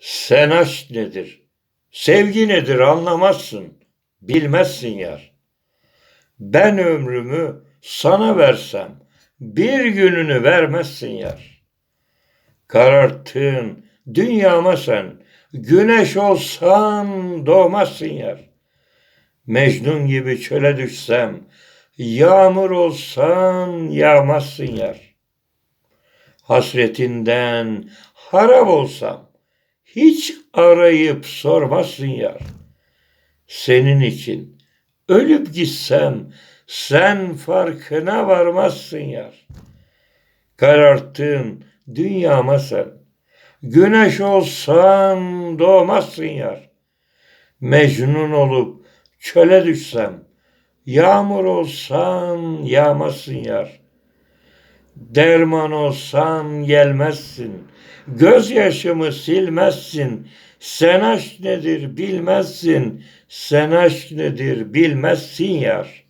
Sen aşk nedir? Sevgi nedir anlamazsın, bilmezsin yar. Ben ömrümü sana versem, bir gününü vermezsin yar. Kararttığın dünyama sen, güneş olsan doğmazsın yar. Mecnun gibi çöle düşsem, yağmur olsan yağmazsın yar. Hasretinden harap olsam, hiç arayıp sormazsın yar. Senin için ölüp gitsem sen farkına varmazsın yar. Kararttığın dünyama sen güneş olsan doğmazsın yar. Mecnun olup çöle düşsem yağmur olsan yağmazsın yar. Derman olsan gelmezsin. Gözyaşımı silmezsin. Sen aşk nedir bilmezsin. Sen aşk nedir bilmezsin yar.